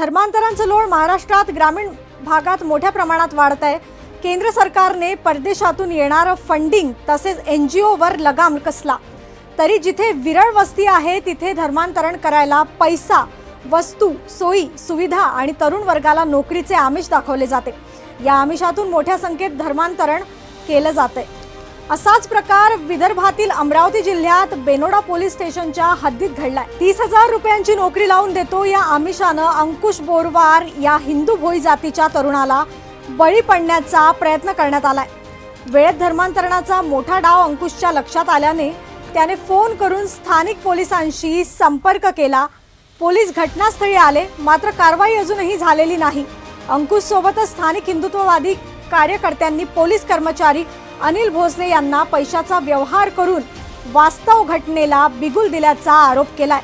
धर्मांतरांचं लोळ महाराष्ट्रात ग्रामीण भागात मोठ्या प्रमाणात वाढत आहे. केंद्र सरकारने परदेशातून येणारं फंडिंग तसेच एन जी ओवर लगाम कसला? तरी जिथे विरळ वस्ती आहे तिथे धर्मांतरण करायला पैसा वस्तू सोयी सुविधा आणि तरुण वर्गाला नोकरीचे आमिष दाखवले जाते. या आमिषातून मोठ्या संख्येत धर्मांतरण केलं जाते असाच प्रकार विदर्भातील अमरावती जिल्ह्यात बेनोडा पोलीस स्टेशनच्या हद्दीत घडलाय. तीस हजार रुपयांची नोकरी लावून देतो या आमिषानं अंकुश बोरवार या हिंदू भोई जातीच्या तरुणाला बळी पडण्याचा प्रयत्न करण्यात आलाय. वेळेत धर्मांतरणाचा मोठा डाव अंकुशच्या लक्षात आल्याने त्याने फोन करून स्थानिक पोलिसांशी संपर्क केला. पोलीस घटनास्थळी आले मात्र कारवाई अजूनही झालेली नाही. अंकुश सोबतच स्थानिक हिंदुत्ववादी कार्यकर्त्यांनी पोलीस कर्मचारी अनिल भोसले यांना पैशाचा व्यवहार करून वास्तव घटनेला बिगुल दिल्याचा आरोप केलाय.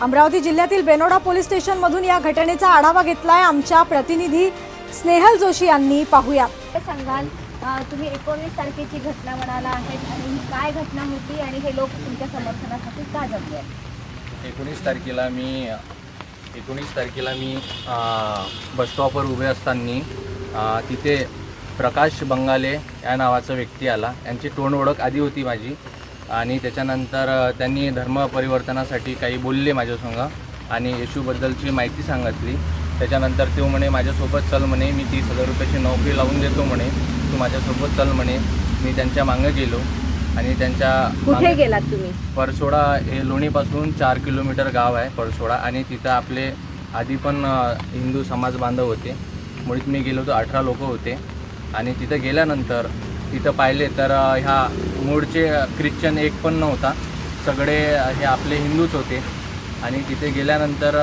अमरावती जिल्ह्यातील बेनोडा पोलीस स्टेशन मधून या घटनेचा आढावा घेतलाय आमच्या प्रतिनिधी स्नेहल जोशी यांनी पाहूया. सांगाल तुम्ही एकोणीस तारखेची घटना म्हणाला आहेत आणि ही काय घटना होती आणि हे लोक तुमच्या समर्थनासाठी का जमले एकोणीस तारखेला मी एकोणीस तारखेला मी बसस्टॉपवर उभे असताना तिथे प्रकाश बंगाले या नावाचा व्यक्ती आला. यांची तोंड ओळख आधी होती माझी. आणि त्याच्यानंतर त्यांनी धर्म परिवर्तनासाठी काही बोलले माझ्यासंग आणि येशूबद्दलची माहिती सांगितली. त्याच्यानंतर तो म्हणे माझ्यासोबत चल म्हणे. मी तीस हजार रुपयाची नोकरी लावून देतो म्हणे. तू माझ्यासोबत चल म्हणे. मी त्यांच्या मागं गेलो. आणि त्यांच्या कुठे गेलात तुम्ही? परसोडा हे लोणीपासून चार किलोमीटर गाव आहे परसोडा. आणि तिथं आपले आधी पण हिंदू समाज बांधव होते. मुळीत मी गेलो तर अठरा लोक होते. आणि तिथं गेल्यानंतर तिथं पाहिले तर ह्या मूळचे ख्रिश्चन एक पण नव्हता. सगळे हे आपले हिंदूच होते. आणि तिथे गेल्यानंतर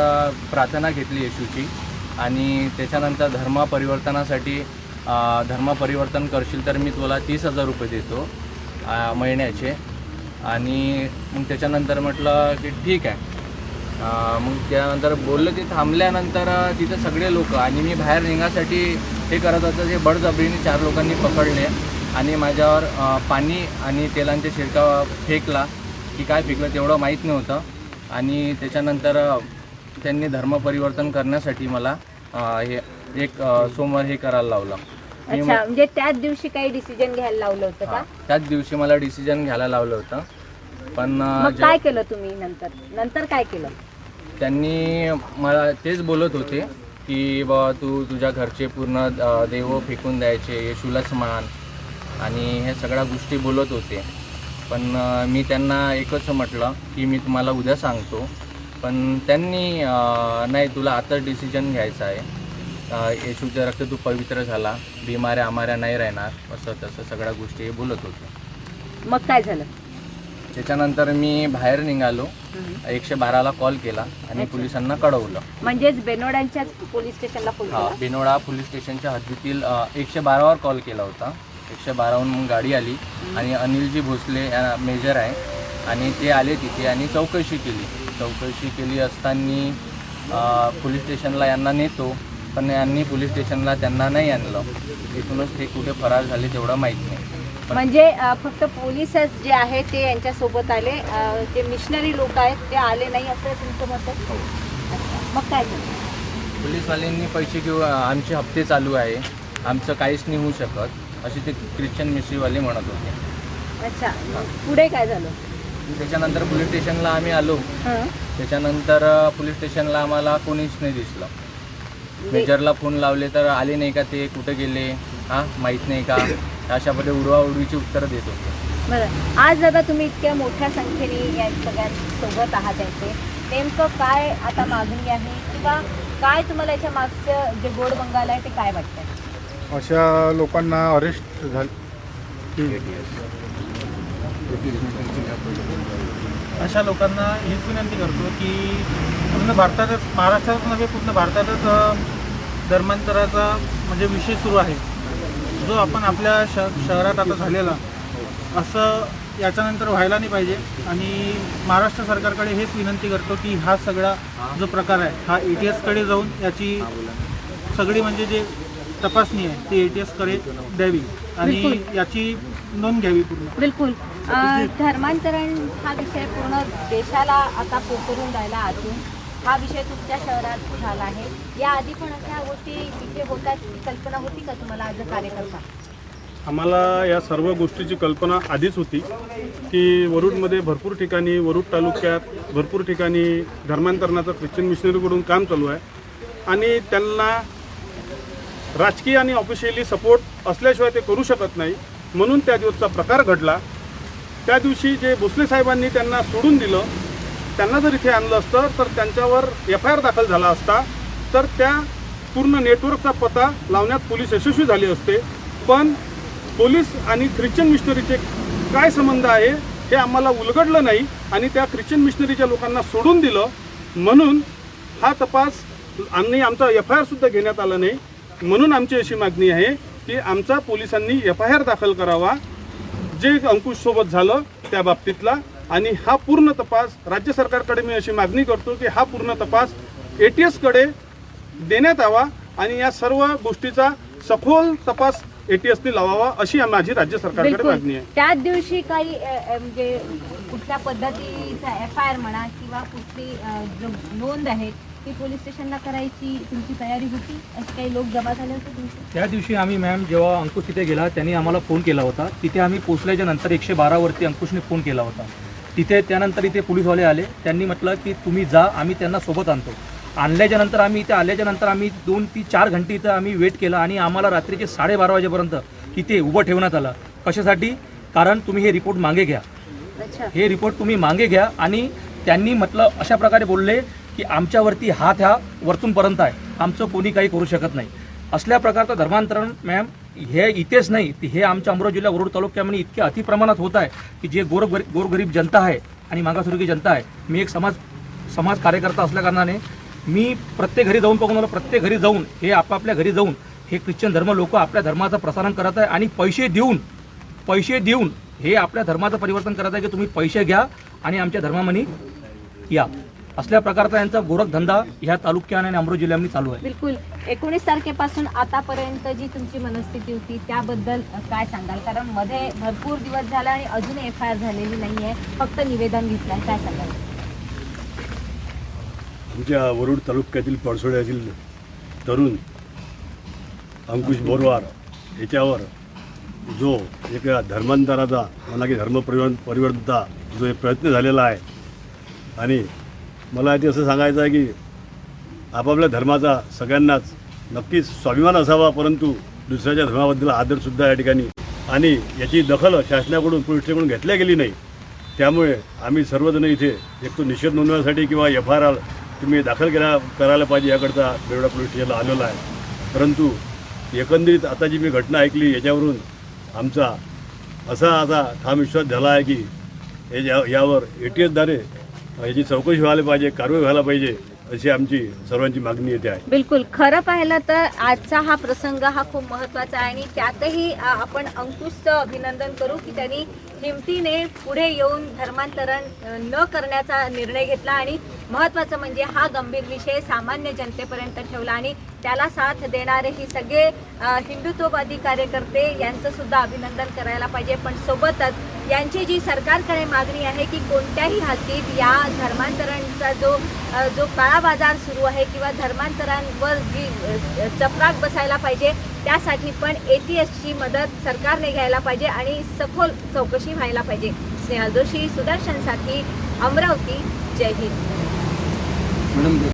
प्रार्थना घेतली येशूची. आणि त्याच्यानंतर धर्म परिवर्तनासाठी धर्म परिवर्तन करशील तर मी तुला तीस हजार रुपये देतो महिन्याचे. आणि मग त्याच्यानंतर म्हटलं की ठीक आहे. मग त्यानंतर बोललं ते थांबल्यानंतर तिथं सगळे लोक आणि मी बाहेर निघासाठी हे करत होतं ते बळजबरीने चार लोकांनी पकडले आणि माझ्यावर पाणी आणि तेलांचे शिरकाव फेकला. की काय फेकलं तेवढं माहीत नव्हतं. आणि त्याच्यानंतर त्यांनी धर्म परिवर्तन करण्यासाठी मला हे एक सोमवार हे करायला लावलं. अच्छा म्हणजे त्याच दिवशी काही डिसिजन घ्यायला लावलं होतं का? त्याच दिवशी मला डिसिजन घ्यायला लावलं होतं. पण काय केलं तुम्ही नंतर? नंतर काय केलं? त्यांनी मला तेच बोलत होते. की बा तू तुझ्या घरचे पूर्ण देव फेकून द्यायचे येशूलाच मान आणि ह्या सगळ्या गोष्टी बोलत होते. पण मी त्यांना एकच म्हटलं की मी तुम्हाला उद्या सांगतो. पण त्यांनी नाही तुला आताच डिसिजन घ्यायचं आहे. येशूचं रक्त तू पवित्र झाला. बिमाऱ्या आमाऱ्या नाही राहणार. असं तसं सगळ्या गोष्टी हे बोलत होते. मग काय झालं? त्याच्यानंतर मी बाहेर निघालो. एकशे बाराला कॉल केला आणि. पोलिसांना कळवलं. म्हणजेच बेनोडांच्याच पोलीस स्टेशनला फोन हा केला? बिनोडा पोलीस स्टेशनच्या हद्दीतील अ, एकशे बारावर कॉल केला होता. एकशे बाराहून मग गाडी आली आणि अनिलजी भोसले या मेजर आहे. आणि ते आले तिथे आणि चौकशी केली. चौकशी केली असताना पोलीस स्टेशनला यांना नेतो पण यांनी पोलीस स्टेशनला त्यांना नाही आणलं. इथूनच ते कुठे फरार झाले तेवढं माहीत नाही. म्हणजे फक्त पोलीसच जे आहे ते यांच्या सोबत आले जे मिशनरी लोक आहेत ते आले नाही असं तुमचं मत आहे? हो. मग काय झालं? पोलीसवाल्यांनी पैसे घेऊ आमचे हप्ते चालू आहे. आमचं काहीच नाही होऊ शकत असे ते ख्रिश्चन मिस्ट्रीवाले म्हणत होते. अच्छा. पुढे काय झालं? त्याच्यानंतर पोलीस स्टेशनला आम्ही आलो. हं. त्याच्यानंतर अ, पोलीस स्टेशनला आम्हाला कोणीच नाही दिसलं. मेजरला फोन लावले तर आले नाही का ते? कुठे गेले? हां? माहीत नाही का? अशा पद्धती उडवाउडवीची उत्तरं देत होते. बरं आज दादा तुम्ही इतक्या मोठ्या संख्येने या सगळ्यांसोबत आहात यांचे. नेमकं काय आता मागणी आहे किंवा काय तुम्हाला याच्या मागचं जे गोड बंगाल आहे ते काय वाटतंय? अशा लोकांना अरेस्ट झाल अशा लोकांना हीच विनंती करतो की पूर्ण भारतातच महाराष्ट्रात नव्हे पूर्ण भारतातच अ, धर्मांतराचा म्हणजे विषय सुरू आहे. जो आपण आपल्या श शहरात आता झालेला असं याच्यानंतर व्हायला नाही पाहिजे. आणि महाराष्ट्र सरकारकडे हेच विनंती करतो की हा सगळा जो प्रकार आहे हा ए टी एसकडे जाऊन याची सगळी म्हणजे जे तपासणी आहे ती ए टी एसकडे द्यावी. आणि. याची नोंद घ्यावी पूर्ण. बिलकुल. धर्मांतरण हा विषय पूर्ण देशाला आता पोचरून राहिला आतून हा विषय तुमच्या शहरात झाला आहे. याआधी पण अशा गोष्टी तिथे होतात कल्पना होती का तुम्हाला आज कार्यकर्ता? आम्हाला या सर्व गोष्टीची कल्पना आधीच होती की वरुडमध्ये भरपूर ठिकाणी वरुड तालुक्यात भरपूर ठिकाणी धर्मांतरणाचं ख्रिश्चन मिशनरीकडून काम चालू आहे. आणि त्यांना राजकीय आणि ऑफिशियली सपोर्ट असल्याशिवाय ते करू शकत नाही. म्हणून त्या दिवसचा प्रकार घडला. त्या दिवशी जे भोसले साहेबांनी त्यांना सोडून दिलं त्यांना जर इथे आणलं असतं तर त्यांच्यावर एफ आय आर दाखल झाला असता तर त्या पूर्ण नेटवर्कचा पता लावण्यात पोलीस यशस्वी झाले असते. पण पोलीस आणि ख्रिश्चन मिशनरीचे काय संबंध आहे हे आम्हाला उलगडलं नाही आणि त्या ख्रिश्चन मिशनरीच्या लोकांना सोडून दिलं. म्हणून हा तपास आणि आमचा एफ आय आरसुद्धा घेण्यात आला नाही. म्हणून आमची अशी मागणी आहे की आमचा पोलिसांनी एफ आय आर दाखल करावा. जे अंकुशसोबत झालं त्या बाबतीतला. आणि हा पूर्ण तपास राज्य सरकारकडे मी अशी मागणी करतो की हा पूर्ण तपास ए टी एसकडे देण्यात यावा आणि या सर्व गोष्टीचा सखोल तपास ए टी एसने लावावा अशी माझी राज्य सरकारकडे मागणी आहे. त्याच दिवशी काही म्हणजे कुठल्या पद्धतीचा एफ आय आर म्हणा किंवा कुठली नोंद आहे ती पोलीस स्टेशनला करायची तुमची तयारी होती? असे काही लोक जमा झाले होते तुमचे? त्या दिवशी आम्ही मॅम जेव्हा अंकुश तिथे गेला त्यांनी आम्हाला फोन केला होता. तिथे आम्ही पोचल्याच्या नंतर एकशे बारावरती अंकुशने फोन केला होता. तिथे त्यानंतर इथे पोलीसवाले आले. त्यांनी म्हटलं की तुम्ही जा आम्ही त्यांना सोबत आणतो. आणल्याच्या नंतर आम्ही इथे आल्याच्यानंतर आम्ही दोन ती चार घंटे इथं आम्ही वेट केला आणि आम्हाला रात्रीचे साडेबारा वाजेपर्यंत इथे उभं ठेवण्यात आलं. कशासाठी? कारण तुम्ही हे रिपोर्ट मागे घ्या. हे रिपोर्ट तुम्ही मागे घ्या आणि त्यांनी म्हटलं अशा प्रकारे बोलले की आमच्यावरती हात ह्या वरतूनपर्यंत आहे. आमचं कोणी काही करू शकत नाही. असल्या प्रकारचं धर्मांतरण मॅम हे इथेच नाही. हे आमच्या अमरावती जिल्हा वरुड तालुक्यामध्ये म्हणजे इतके अतिप्रमाणात होत आहे की जे गोर गोरगरीब जनता आहे आणि मागासवर्गीय जनता आहे. मी एक समाज समाज कार्यकर्ता असल्या कारणाने मी प्रत्येक घरी जाऊन बघून आलो. प्रत्येक घरी जाऊन हे आपापल्या घरी जाऊन हे ख्रिश्चन धर्म लोक आपल्या धर्माचं प्रसारण करत आहे आणि पैसे देऊन पैसे देऊन हे आपल्या धर्माचं परिवर्तन करत आहे की तुम्ही पैसे घ्या आणि आमच्या धर्मामध्ये या. असल्या प्रकारचा यांचा गोरखधंदा ह्या तालुक्याने आणि अमरावती जिल्ह्यामध्ये चालू आहे. बिलकुल. एकोणीस तारखेपासून आतापर्यंत जी तुमची मनस्थिती होती त्याबद्दल काय सांगाल? कारण मध्ये भरपूर दिवस झाला आणि अजून एफ आय आर झालेली नाही आहे फक्त निवेदन घेतलंय. काय सांगाल? आमच्या वरुड तालुक्यातील पळसोड्यातील तरुण अंकुश बोरवार याच्यावर जो एक धर्मांतराचा म्हणा की धर्म परिवर्तन परिवर्तनचा जो एक प्रयत्न झालेला आहे आणि मला ते असं सांगायचं आहे की आपापल्या धर्माचा सगळ्यांनाच नक्कीच स्वाभिमान असावा परंतु दुसऱ्याच्या धर्माबद्दल आदरसुद्धा या ठिकाणी आणि याची दखल शासनाकडून पोलीस घेतल्या गेली नाही. त्यामुळे आम्ही सर्वजण इथे एक तो निषेध नोंदवण्यासाठी किंवा एफ आर आर तुम्ही दाखल केला करायला पाहिजे याकडचा बेवडा पोलीस स्टेशनला आलेला आहे. परंतु एकंदरीत आता जी मी घटना ऐकली याच्यावरून आमचा असा असा ठाम विश्वास झाला आहे की हे यावर ए टी एसद्वारे याची चौकशी व्हायला पाहिजे कारवाई व्हायला पाहिजे अशी आमची सर्वांची मागणी येते आहे. बिलकुल. खरं पाहिलं तर आजचा हा प्रसंग हा खूप महत्त्वाचा आहे आणि त्यातही आपण अंकुशचं अभिनंदन करू की त्यांनी हिमतीने पुढे येऊन धर्मांतरण न करण्याचा निर्णय घेतला आणि महत्त्वाचं म्हणजे हा गंभीर विषय सामान्य जनतेपर्यंत ठेवला आणि त्याला साथ देणारे ही सगळे हिंदुत्ववादी कार्यकर्ते यांचं सुद्धा अभिनंदन करायला पाहिजे. पण सोबतच यांची जी सरकारकडे मागणी आहे की कोणत्याही हालतीत या धर्मांतरणचा जो जो काळा बाजार सुरू आहे किंवा धर्मांतरांवर जी चपराक बसायला पाहिजे त्यासाठी पण ए टी एसची मदत सरकारने घ्यायला पाहिजे आणि सखोल चौकशी व्हायला पाहिजे. स्नेहल जोशी सुदर्शनसाठी अमरावती जय हिंद. मॅडम